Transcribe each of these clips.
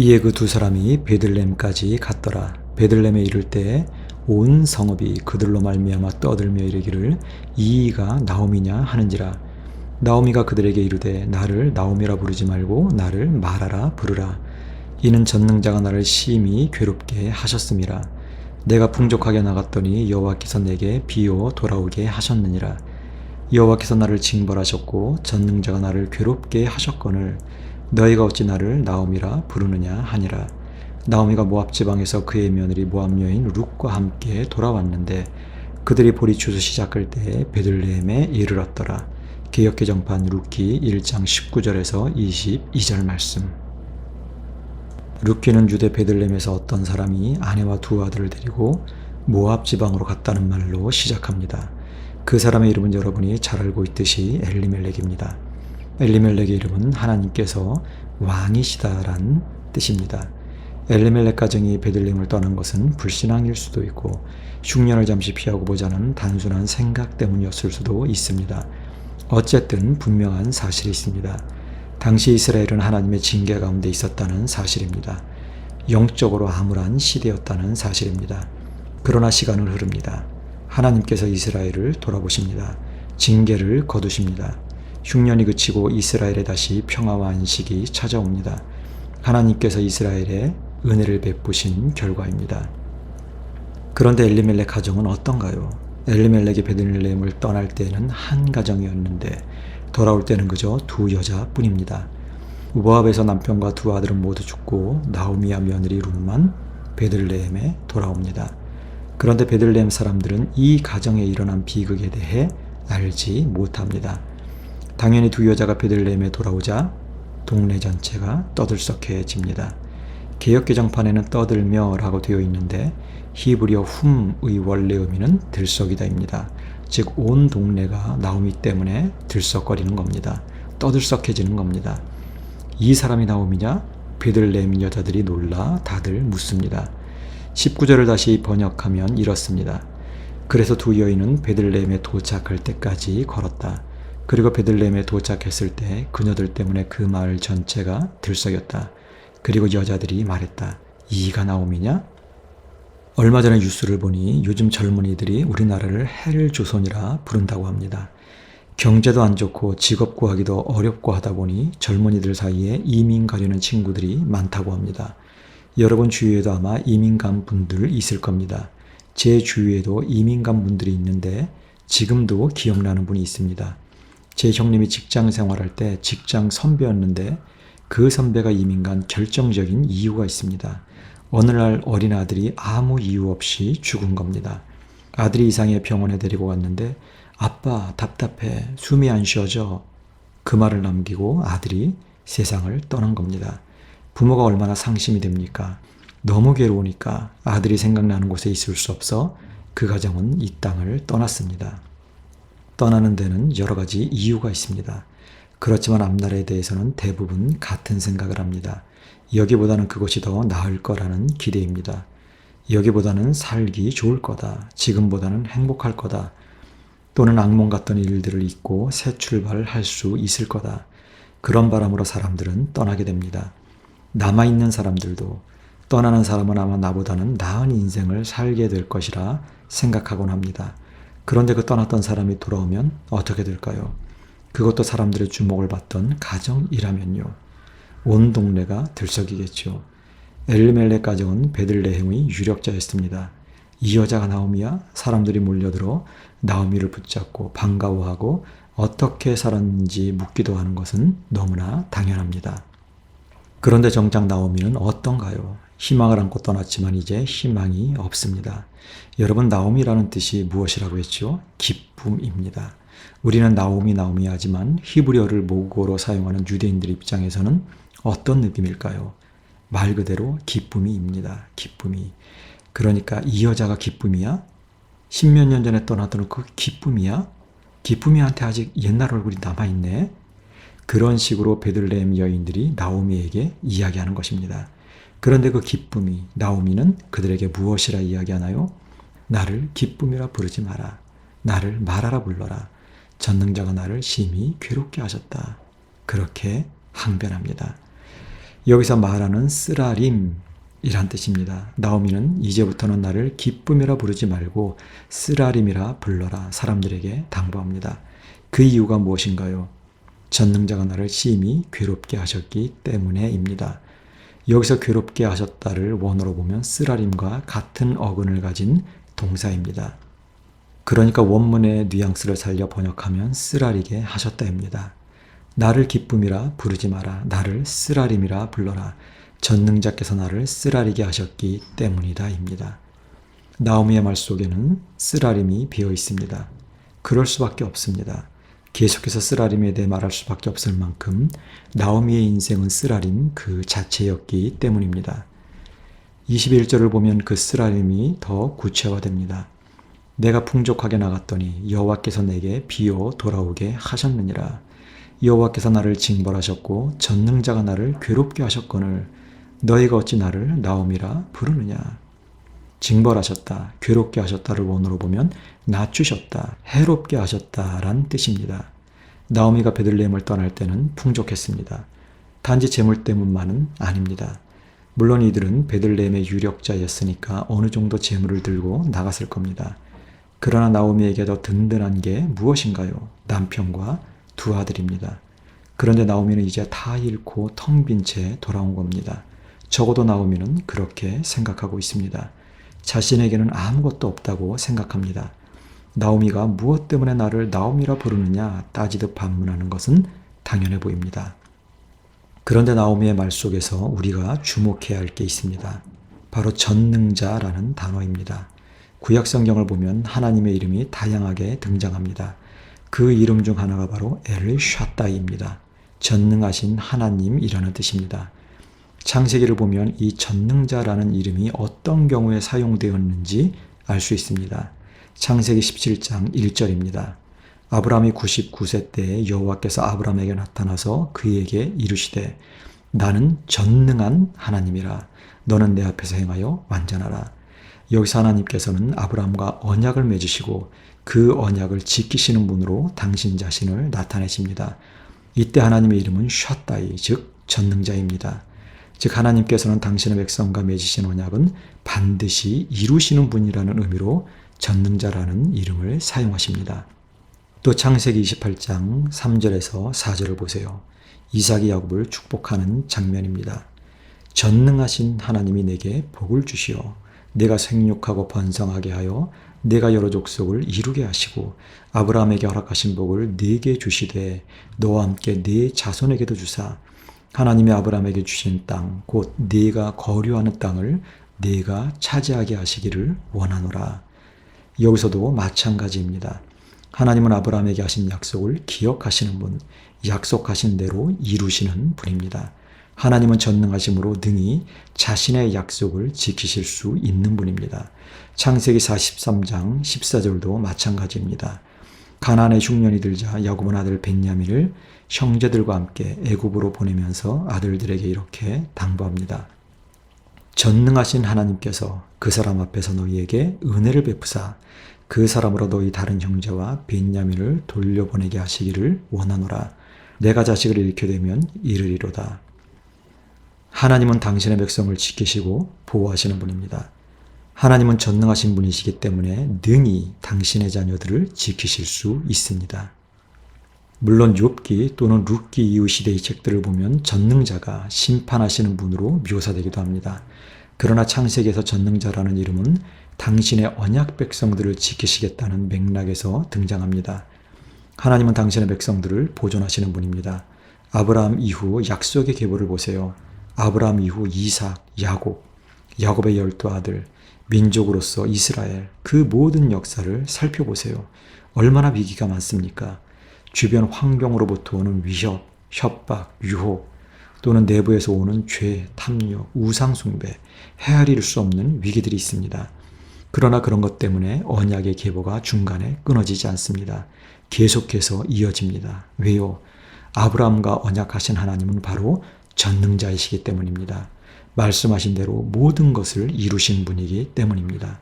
이에 그 두 사람이 베들렘까지 갔더라. 베들렘에 이를 때 온 성읍이 그들로 말미암아 떠들며 이르기를 이이가 나오미냐 하는지라. 나오미가 그들에게 이르되 나를 나오미라 부르지 말고 나를 말하라 부르라. 이는 전능자가 나를 심히 괴롭게 하셨음이라. 내가 풍족하게 나갔더니 여호와께서 내게 비오 돌아오게 하셨느니라. 여호와께서 나를 징벌하셨고 전능자가 나를 괴롭게 하셨거늘 너희가 어찌 나를 나오미라 부르느냐 하니라. 나오미가 모압 지방에서 그의 며느리 모압 여인 룻과 함께 돌아왔는데 그들이 보리 추수 시작할 때 베들레헴에 이르렀더라. 개혁개 정판 룻기 1장 19절에서 22절 말씀. 룻기는 유대 베들레헴에서 어떤 사람이 아내와 두 아들을 데리고 모압 지방으로 갔다는 말로 시작합니다. 그 사람의 이름은 여러분이 잘 알고 있듯이 엘리멜렉입니다. 엘리멜렉의 이름은 하나님께서 왕이시다란 뜻입니다. 엘리멜렉 가정이 베들레헴을 떠난 것은 불신앙일 수도 있고 흉년을 잠시 피하고 보자는 단순한 생각 때문이었을 수도 있습니다. 어쨌든 분명한 사실이 있습니다. 당시 이스라엘은 하나님의 징계 가운데 있었다는 사실입니다. 영적으로 암울한 시대였다는 사실입니다. 그러나 시간은 흐릅니다. 하나님께서 이스라엘을 돌아보십니다. 징계를 거두십니다. 흉년이 그치고 이스라엘에 다시 평화와 안식이 찾아옵니다. 하나님께서 이스라엘에 은혜를 베푸신 결과입니다. 그런데 엘리멜렉 가정은 어떤가요? 엘리멜렉이 베들레헴을 떠날 때는 한 가정이었는데 돌아올 때는 그저 두 여자뿐입니다. 모압에서 남편과 두 아들은 모두 죽고 나오미와 며느리 룻만 베들레헴에 돌아옵니다. 그런데 베들레헴 사람들은 이 가정에 일어난 비극에 대해 알지 못합니다. 당연히 두 여자가 베들레헴에 돌아오자 동네 전체가 떠들썩해집니다. 개혁개정판에는 떠들며라고 되어 있는데 히브리어 훔의 원래 의미는 들썩이다입니다. 즉 온 동네가 나오미 때문에 들썩거리는 겁니다. 떠들썩해지는 겁니다. 이 사람이 나오미냐? 베들레헴 여자들이 놀라 다들 묻습니다. 19절을 다시 번역하면 이렇습니다. 그래서 두 여인은 베들레헴에 도착할 때까지 걸었다. 그리고 베들레헴에 도착했을 때 그녀들 때문에 그 마을 전체가 들썩였다. 그리고 여자들이 말했다. 이가 나옴이냐? 얼마 전에 뉴스를 보니 요즘 젊은이들이 우리나라를 헬 조선이라 부른다고 합니다. 경제도 안 좋고 직업 구하기도 어렵고 하다 보니 젊은이들 사이에 이민 가려는 친구들이 많다고 합니다. 여러분 주위에도 아마 이민 간 분들 있을 겁니다. 제 주위에도 이민 간 분들이 있는데 지금도 기억나는 분이 있습니다. 제 형님이 직장 생활할 때 직장 선배였는데 그 선배가 이민 간 결정적인 이유가 있습니다. 어느 날 어린 아들이 아무 이유 없이 죽은 겁니다. 아들이 이상해 병원에 데리고 갔는데 아빠 답답해 숨이 안 쉬어져 그 말을 남기고 아들이 세상을 떠난 겁니다. 부모가 얼마나 상심이 됩니까? 너무 괴로우니까 아들이 생각나는 곳에 있을 수 없어 그 가정은 이 땅을 떠났습니다. 떠나는 데는 여러 가지 이유가 있습니다. 그렇지만 앞날에 대해서는 대부분 같은 생각을 합니다. 여기보다는 그것이 더 나을 거라는 기대입니다. 여기보다는 살기 좋을 거다. 지금보다는 행복할 거다. 또는 악몽 같던 일들을 잊고 새 출발을 할수 있을 거다. 그런 바람으로 사람들은 떠나게 됩니다. 남아있는 사람들도 떠나는 사람은 아마 나보다는 나은 인생을 살게 될 것이라 생각하곤 합니다. 그런데 그 떠났던 사람이 돌아오면 어떻게 될까요? 그것도 사람들의 주목을 받던 가정이라면요. 온 동네가 들썩이겠죠. 엘리멜렉 가정은 베들레헴의 유력자였습니다. 이 여자가 나오미야 사람들이 몰려들어 나오미를 붙잡고 반가워하고 어떻게 살았는지 묻기도 하는 것은 너무나 당연합니다. 그런데 정작 나오미는 어떤가요? 희망을 안고 떠났지만 이제 희망이 없습니다. 여러분 나오미라는 뜻이 무엇이라고 했죠? 기쁨입니다. 우리는 나오미 나오미 하지만 히브리어를 모국어로 사용하는 유대인들 입장에서는 어떤 느낌일까요? 말 그대로 기쁨이입니다. 기쁨이. 그러니까 이 여자가 기쁨이야? 십몇 년 전에 떠나던 그 기쁨이야? 기쁨이한테 아직 옛날 얼굴이 남아있네? 그런 식으로 베들레헴 여인들이 나오미에게 이야기하는 것입니다. 그런데 그 기쁨이, 나오미는 그들에게 무엇이라 이야기하나요? 나를 기쁨이라 부르지 마라. 나를 말하라 불러라. 전능자가 나를 심히 괴롭게 하셨다. 그렇게 항변합니다. 여기서 말하는 쓰라림 이란 뜻입니다. 나오미는 이제부터는 나를 기쁨이라 부르지 말고 쓰라림이라 불러라 사람들에게 당부합니다. 그 이유가 무엇인가요? 전능자가 나를 심히 괴롭게 하셨기 때문에입니다. 여기서 괴롭게 하셨다를 원어로 보면 쓰라림과 같은 어근을 가진 동사입니다. 그러니까 원문의 뉘앙스를 살려 번역하면 쓰라리게 하셨다입니다. 나를 기쁨이라 부르지 마라. 나를 쓰라림이라 불러라. 전능자께서 나를 쓰라리게 하셨기 때문이다입니다. 나오미의 말 속에는 쓰라림이 비어 있습니다. 그럴 수밖에 없습니다. 계속해서 쓰라림에 대해 말할 수밖에 없을 만큼 나오미의 인생은 쓰라림 그 자체였기 때문입니다. 21절을 보면 그 쓰라림이 더 구체화됩니다. 내가 풍족하게 나갔더니 여호와께서 내게 비어 돌아오게 하셨느니라. 여호와께서 나를 징벌하셨고 전능자가 나를 괴롭게 하셨거늘 너희가 어찌 나를 나옴이라 부르느냐. 징벌하셨다, 괴롭게 하셨다를 원어로 보면 낮추셨다, 해롭게 하셨다란 뜻입니다. 나오미가 베들레헴을 떠날 때는 풍족했습니다. 단지 재물 때문만은 아닙니다. 물론 이들은 베들레헴의 유력자였으니까 어느 정도 재물을 들고 나갔을 겁니다. 그러나 나오미에게 더 든든한 게 무엇인가요? 남편과 두 아들입니다. 그런데 나오미는 이제 다 잃고 텅 빈 채 돌아온 겁니다. 적어도 나오미는 그렇게 생각하고 있습니다. 자신에게는 아무것도 없다고 생각합니다. 나오미가 무엇 때문에 나를 나오미라 부르느냐 따지듯 반문하는 것은 당연해 보입니다. 그런데 나오미의 말 속에서 우리가 주목해야 할 게 있습니다. 바로 전능자라는 단어입니다. 구약 성경을 보면 하나님의 이름이 다양하게 등장합니다. 그 이름 중 하나가 바로 엘 샤다이입니다. 전능하신 하나님이라는 뜻입니다. 창세기를 보면 이 전능자라는 이름이 어떤 경우에 사용되었는지 알 수 있습니다. 창세기 17장 1절입니다. 아브라함이 99세 때 여호와께서 아브라함에게 나타나서 그에게 이르시되 나는 전능한 하나님이라 너는 내 앞에서 행하여 완전하라. 여기서 하나님께서는 아브라함과 언약을 맺으시고 그 언약을 지키시는 분으로 당신 자신을 나타내십니다. 이때 하나님의 이름은 샤다이 즉 전능자입니다. 즉 하나님께서는 당신의 백성과 맺으신 언약은 반드시 이루시는 분이라는 의미로 전능자라는 이름을 사용하십니다. 또 창세기 28장 3절에서 4절을 보세요. 이삭이 야곱을 축복하는 장면입니다. 전능하신 하나님이 내게 복을 주시어 내가 생육하고 번성하게 하여 내가 여러 족속을 이루게 하시고 아브라함에게 허락하신 복을 네게 주시되 너와 함께 네 자손에게도 주사 하나님이 아브라함에게 주신 땅 곧 네가 거류하는 땅을 네가 차지하게 하시기를 원하노라. 여기서도 마찬가지입니다. 하나님은 아브라함에게 하신 약속을 기억하시는 분, 약속하신 대로 이루시는 분입니다. 하나님은 전능하심으로 능히 자신의 약속을 지키실 수 있는 분입니다. 창세기 43장 14절도 마찬가지입니다. 가나안의 흉년이 들자 야곱은 아들 벤야민을 형제들과 함께 애굽으로 보내면서 아들들에게 이렇게 당부합니다. 전능하신 하나님께서 그 사람 앞에서 너희에게 은혜를 베푸사 그 사람으로 너희 다른 형제와 벤야민을 돌려보내게 하시기를 원하노라. 내가 자식을 잃게 되면 이르리로다. 하나님은 당신의 백성을 지키시고 보호하시는 분입니다. 하나님은 전능하신 분이시기 때문에 능히 당신의 자녀들을 지키실 수 있습니다. 물론 욥기 또는 룻기 이후 시대의 책들을 보면 전능자가 심판하시는 분으로 묘사되기도 합니다. 그러나 창세기에서 전능자라는 이름은 당신의 언약 백성들을 지키시겠다는 맥락에서 등장합니다. 하나님은 당신의 백성들을 보존하시는 분입니다. 아브라함 이후 약속의 계보를 보세요. 아브라함 이후 이삭, 야곱, 야곱의 열두 아들, 민족으로서 이스라엘 그 모든 역사를 살펴보세요. 얼마나 위기가 많습니까? 주변 환경으로부터 오는 위협, 협박, 유혹 또는 내부에서 오는 죄, 탐욕, 우상숭배, 헤아릴 수 없는 위기들이 있습니다. 그러나 그런 것 때문에 언약의 계보가 중간에 끊어지지 않습니다. 계속해서 이어집니다. 왜요? 아브라함과 언약하신 하나님은 바로 전능자이시기 때문입니다. 말씀하신 대로 모든 것을 이루신 분이기 때문입니다.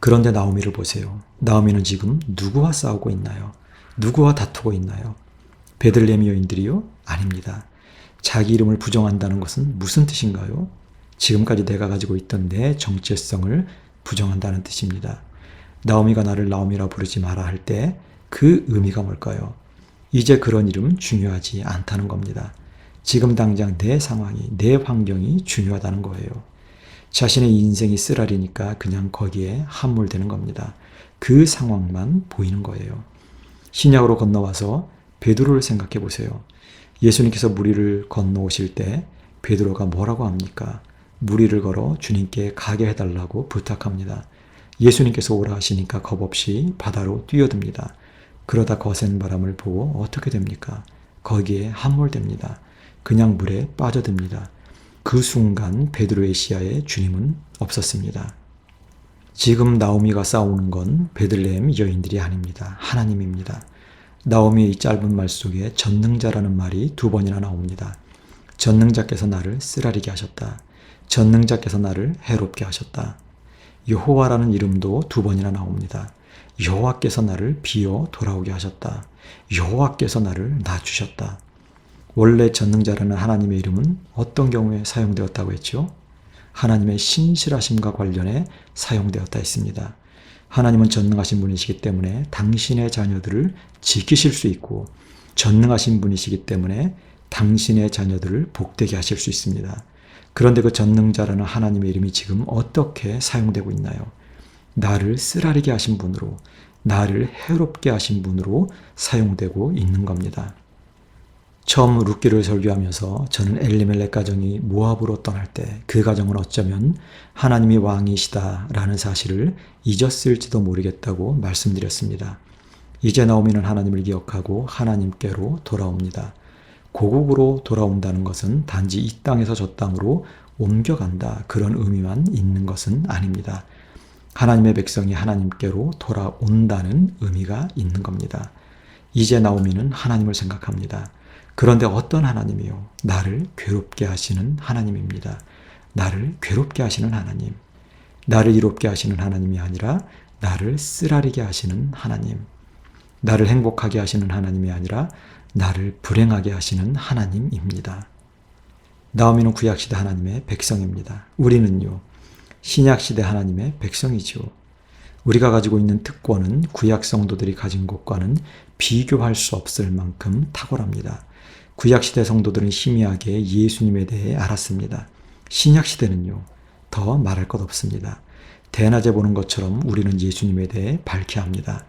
그런데 나오미를 보세요. 나오미는 지금 누구와 싸우고 있나요? 누구와 다투고 있나요? 베들레헴 여인들이요? 아닙니다. 자기 이름을 부정한다는 것은 무슨 뜻인가요? 지금까지 내가 가지고 있던 내 정체성을 부정한다는 뜻입니다. 나오미가 나를 나오미라 부르지 마라 할 때 그 의미가 뭘까요? 이제 그런 이름 중요하지 않다는 겁니다. 지금 당장 내 상황이, 내 환경이 중요하다는 거예요. 자신의 인생이 쓰라리니까 그냥 거기에 함몰되는 겁니다. 그 상황만 보이는 거예요. 신약으로 건너와서 베드로를 생각해 보세요. 예수님께서 무리를 건너오실 때 베드로가 뭐라고 합니까? 무리를 걸어 주님께 가게 해달라고 부탁합니다. 예수님께서 오라 하시니까 겁없이 바다로 뛰어듭니다. 그러다 거센 바람을 보고 어떻게 됩니까? 거기에 함몰됩니다. 그냥 물에 빠져듭니다. 그 순간 베드로의 시야에 주님은 없었습니다. 지금 나오미가 싸우는 건 베들레헴 여인들이 아닙니다. 하나님입니다. 나오미의 이 짧은 말 속에 전능자라는 말이 두 번이나 나옵니다. 전능자께서 나를 쓰라리게 하셨다. 전능자께서 나를 해롭게 하셨다. 여호와라는 이름도 두 번이나 나옵니다. 여호와께서 나를 비어 돌아오게 하셨다. 여호와께서 나를 낮추셨다. 원래 전능자라는 하나님의 이름은 어떤 경우에 사용되었다고 했죠? 하나님의 신실하심과 관련해 사용되었다 했습니다. 하나님은 전능하신 분이시기 때문에 당신의 자녀들을 지키실 수 있고 전능하신 분이시기 때문에 당신의 자녀들을 복되게 하실 수 있습니다. 그런데 그 전능자라는 하나님의 이름이 지금 어떻게 사용되고 있나요? 나를 쓰라리게 하신 분으로, 나를 해롭게 하신 분으로 사용되고 있는 겁니다. 처음 룻기를 설교하면서 저는 엘리멜렉 가정이 모압으로 떠날 때 그 가정은 어쩌면 하나님이 왕이시다라는 사실을 잊었을지도 모르겠다고 말씀드렸습니다. 이제 나오미는 하나님을 기억하고 하나님께로 돌아옵니다. 고국으로 돌아온다는 것은 단지 이 땅에서 저 땅으로 옮겨간다 그런 의미만 있는 것은 아닙니다. 하나님의 백성이 하나님께로 돌아온다는 의미가 있는 겁니다. 이제 나오미는 하나님을 생각합니다. 그런데 어떤 하나님이요? 나를 괴롭게 하시는 하나님입니다. 나를 괴롭게 하시는 하나님. 나를 이롭게 하시는 하나님이 아니라 나를 쓰라리게 하시는 하나님. 나를 행복하게 하시는 하나님이 아니라 나를 불행하게 하시는 하나님입니다. 나오미는 구약시대 하나님의 백성입니다. 우리는요, 신약시대 하나님의 백성이죠. 우리가 가지고 있는 특권은 구약 성도들이 가진 것과는 비교할 수 없을 만큼 탁월합니다. 구약시대 성도들은 희미하게 예수님에 대해 알았습니다. 신약시대는요, 더 말할 것 없습니다. 대낮에 보는 것처럼 우리는 예수님에 대해 밝게 합니다.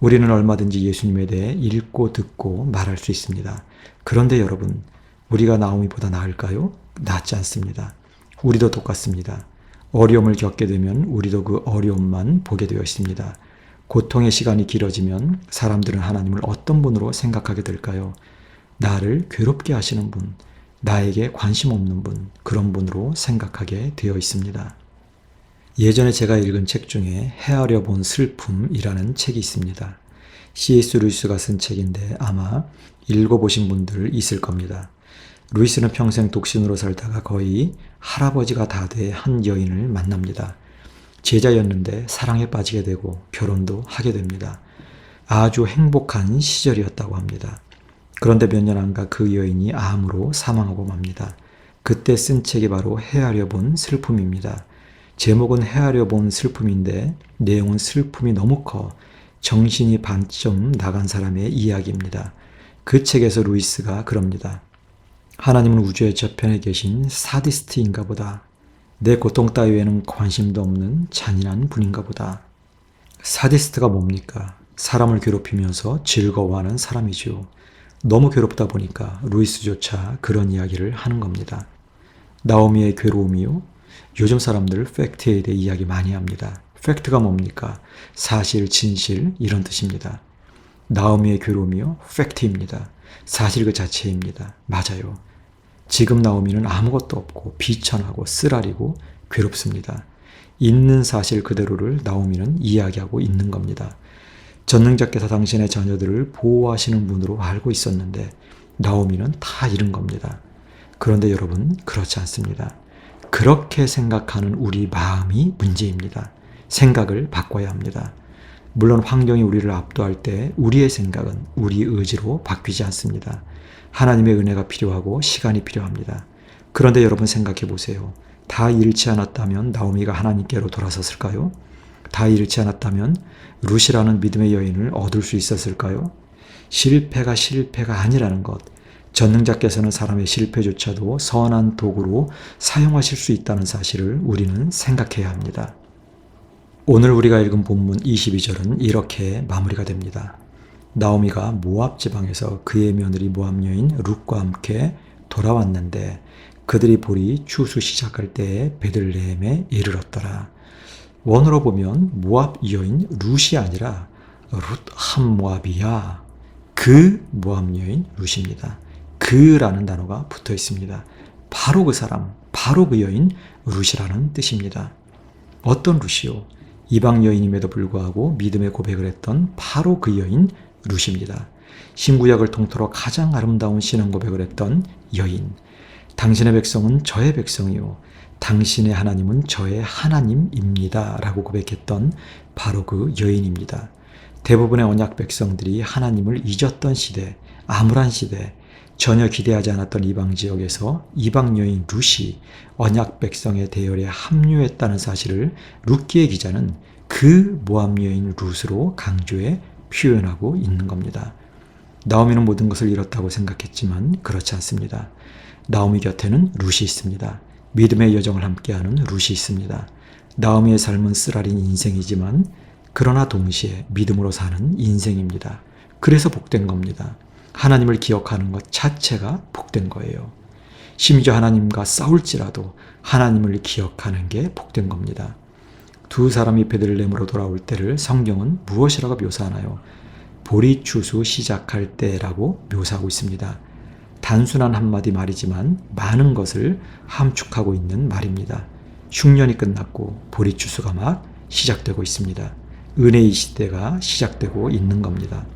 우리는 얼마든지 예수님에 대해 읽고 듣고 말할 수 있습니다. 그런데 여러분, 우리가 나오미보다 나을까요? 낫지 않습니다. 우리도 똑같습니다. 어려움을 겪게 되면 우리도 그 어려움만 보게 되어 있습니다. 고통의 시간이 길어지면 사람들은 하나님을 어떤 분으로 생각하게 될까요? 나를 괴롭게 하시는 분, 나에게 관심 없는 분, 그런 분으로 생각하게 되어 있습니다. 예전에 제가 읽은 책 중에 헤아려 본 슬픔이라는 책이 있습니다. C.S. 루이스가 쓴 책인데 아마 읽어보신 분들 있을 겁니다. 루이스는 평생 독신으로 살다가 거의 할아버지가 다 돼 한 여인을 만납니다. 제자였는데 사랑에 빠지게 되고 결혼도 하게 됩니다. 아주 행복한 시절이었다고 합니다. 그런데 몇 년 안 가 그 여인이 암으로 사망하고 맙니다. 그때 쓴 책이 바로 헤아려 본 슬픔입니다. 제목은 헤아려 본 슬픔인데 내용은 슬픔이 너무 커 정신이 반쯤 나간 사람의 이야기입니다. 그 책에서 루이스가 그럽니다. 하나님은 우주의 저편에 계신 사디스트인가 보다. 내 고통 따위에는 관심도 없는 잔인한 분인가 보다. 사디스트가 뭡니까? 사람을 괴롭히면서 즐거워하는 사람이죠. 너무 괴롭다 보니까 루이스조차 그런 이야기를 하는 겁니다. 나오미의 괴로움이요? 요즘 사람들 팩트에 대해 이야기 많이 합니다. 팩트가 뭡니까? 사실, 진실 이런 뜻입니다. 나오미의 괴로움이요? 팩트입니다. 사실 그 자체입니다. 맞아요. 지금 나오미는 아무것도 없고 비천하고 쓰라리고 괴롭습니다. 있는 사실 그대로를 나오미는 이야기하고 있는 겁니다. 전능자께서 당신의 자녀들을 보호하시는 분으로 알고 있었는데 나오미는 다 잃은 겁니다. 그런데 여러분 그렇지 않습니다. 그렇게 생각하는 우리 마음이 문제입니다. 생각을 바꿔야 합니다. 물론 환경이 우리를 압도할 때 우리의 생각은 우리 의지로 바뀌지 않습니다. 하나님의 은혜가 필요하고 시간이 필요합니다. 그런데 여러분 생각해 보세요. 다 잃지 않았다면 나오미가 하나님께로 돌아섰을까요? 다 잃지 않았다면 루시라는 믿음의 여인을 얻을 수 있었을까요? 실패가 실패가 아니라는 것. 전능자께서는 사람의 실패조차도 선한 도구로 사용하실 수 있다는 사실을 우리는 생각해야 합니다. 오늘 우리가 읽은 본문 22절은 이렇게 마무리가 됩니다. 나오미가 모압 지방에서 그의 며느리 모압 여인 룻과 함께 돌아왔는데 그들이 볼이 추수 시작할 때에 베들레헴에 이르렀더라. 원어로 보면 모압 여인 룻이 아니라 룻한 모압이야. 그 모압 여인 룻입니다. 그라는 단어가 붙어 있습니다. 바로 그 사람, 바로 그 여인 룻이라는 뜻입니다. 어떤 룻이요? 이방 여인임에도 불구하고 믿음의 고백을 했던 바로 그 여인 룻입니다. 신구약을 통틀어 가장 아름다운 신앙 고백을 했던 여인. 당신의 백성은 저의 백성이요. 당신의 하나님은 저의 하나님입니다. 라고 고백했던 바로 그 여인입니다. 대부분의 언약 백성들이 하나님을 잊었던 시대, 암울한 시대, 전혀 기대하지 않았던 이방 지역에서 이방 여인 룻이 언약 백성의 대열에 합류했다는 사실을 룻기의 기자는 그 모함 여인 룻으로 강조해 표현하고 있는 겁니다. 나오미는 모든 것을 잃었다고 생각했지만 그렇지 않습니다. 나오미 곁에는 룻이 있습니다. 믿음의 여정을 함께하는 룻이 있습니다. 나오미의 삶은 쓰라린 인생이지만 그러나 동시에 믿음으로 사는 인생입니다. 그래서 복된 겁니다. 하나님을 기억하는 것 자체가 복된 거예요. 심지어 하나님과 싸울지라도 하나님을 기억하는 게 복된 겁니다. 두 사람이 베들레헴으로 돌아올 때를 성경은 무엇이라고 묘사하나요? 보리 추수 시작할 때라고 묘사하고 있습니다. 단순한 한마디 말이지만 많은 것을 함축하고 있는 말입니다. 흉년이 끝났고 보리 추수가 막 시작되고 있습니다. 은혜의 시대가 시작되고 있는 겁니다.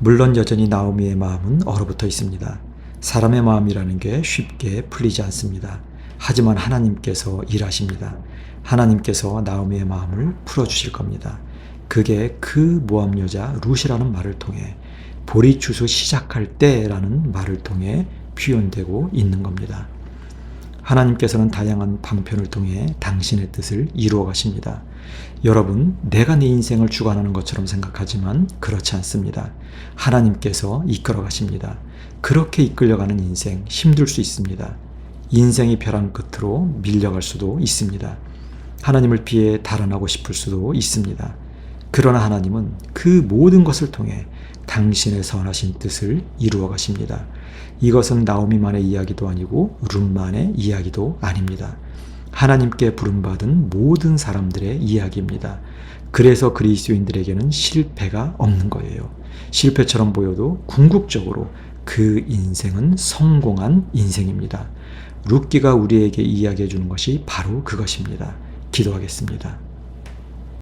물론 여전히 나오미의 마음은 얼어붙어 있습니다. 사람의 마음이라는 게 쉽게 풀리지 않습니다. 하지만 하나님께서 일하십니다. 하나님께서 나오미의 마음을 풀어주실 겁니다. 그게 그 모함 여자 룻이라는 말을 통해 보리 추수 시작할 때라는 말을 통해 표현되고 있는 겁니다. 하나님께서는 다양한 방편을 통해 당신의 뜻을 이루어 가십니다. 여러분, 내가 내 인생을 주관하는 것처럼 생각하지만 그렇지 않습니다. 하나님께서 이끌어 가십니다. 그렇게 이끌려가는 인생 힘들 수 있습니다. 인생이 벼랑 끝으로 밀려갈 수도 있습니다. 하나님을 피해 달아나고 싶을 수도 있습니다. 그러나 하나님은 그 모든 것을 통해 당신의 선하신 뜻을 이루어 가십니다. 이것은 나오미만의 이야기도 아니고 룸만의 이야기도 아닙니다. 하나님께 부름받은 모든 사람들의 이야기입니다. 그래서 그리스도인들에게는 실패가 없는 거예요. 실패처럼 보여도 궁극적으로 그 인생은 성공한 인생입니다. 룻기가 우리에게 이야기해 주는 것이 바로 그것입니다. 기도하겠습니다.